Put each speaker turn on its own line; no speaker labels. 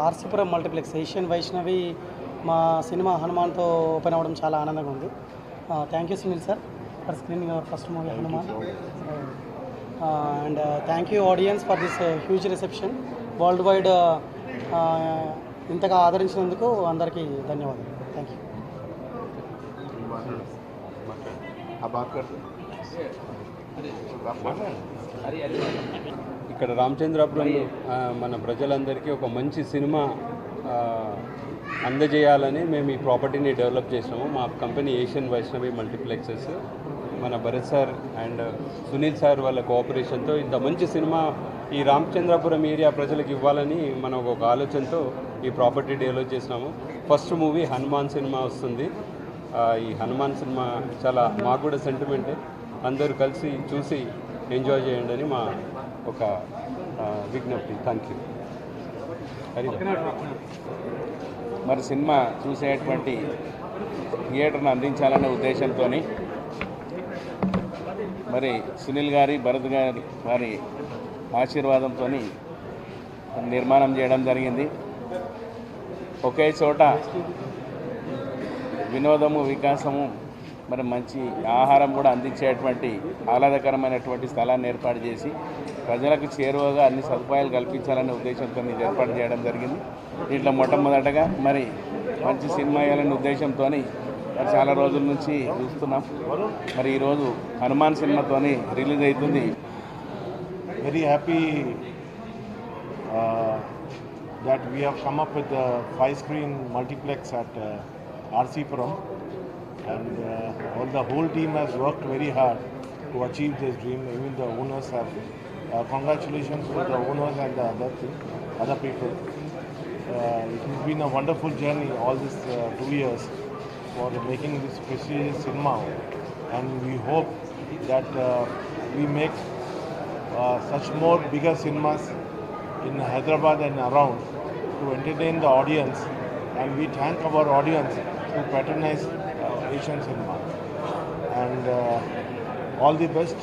RC Puram multiplex Asian Vaishnavi మా cinema హనుమాన్తో open అవ్వడం చాలా ఆనందంగా ఉంది thank you Sunil sir for screening our first movie Hanuman and thank you audience for this huge reception worldwide ఇంతగా ఆదరించినందుకు అందరికీ ధన్యవాదాలు థ్యాంక్ యూ
ఇక్కడ రామచంద్రాపురంలో మన ప్రజలందరికీ ఒక మంచి సినిమా అందజేయాలని మేము ఈ ప్రాపర్టీని డెవలప్ చేసినాము. మా కంపెనీ ఏషియన్ వైష్ణవి మల్టీప్లెక్సెస్ మన Bharat sir and Sunil sir వాళ్ళ కోఆపరేషన్తో ఇంత మంచి సినిమా ఈ రామచంద్రాపురం ఏరియా ప్రజలకు ఇవ్వాలని మనం ఒక ఆలోచనతో ఈ ప్రాపర్టీ డెవలప్ చేసినాము. ఫస్ట్ మూవీ హనుమాన్ సినిమా వస్తుంది. ఈ హనుమాన్ సినిమా చాలా మాకు కూడా సెంటిమెంటే అందరూ కలిసి చూసి ఎంజాయ్ చేయండి అని మా ఒక విజ్ఞప్తి. థ్యాంక్ యూ
మరి సినిమా చూసేటువంటి థియేటర్ను అందించాలనే ఉద్దేశంతో మరి సునీల్ గారి భరత్ గారి వారి ఆశీర్వాదంతో నిర్మాణం చేయడం జరిగింది. ఒకే చోట వినోదము వికాసము మరి మంచి ఆహారం కూడా అందించేటువంటి ఆహ్లాదకరమైనటువంటి స్థలాన్ని ఏర్పాటు చేసి ప్రజలకు చేరువగా అన్ని సదుపాయాలు కల్పించాలనే ఉద్దేశంతో ఇది ఏర్పాటు చేయడం జరిగింది. దీంట్లో మొట్టమొదటగా మరి మంచి సినిమా వేయాలనే ఉద్దేశంతో మరి చాలా రోజుల నుంచి చూస్తున్నాం. మరి ఈరోజు హనుమాన్ సినిమాతోని రిలీజ్ అవుతుంది.
Very happy that that we have come up with the five screen multiplex at uh, RC Puram. And uh, all the whole team has worked very hard to achieve this dream even the owners have uh, congratulations to the owners and the other other people. Uh, it has been a wonderful journey all these uh, two years for making this prestigious cinema. And we hope that uh, we make uh, such more bigger cinemas in Hyderabad and around to entertain the audience. And we thank our audience to patronize in And uh, all the best.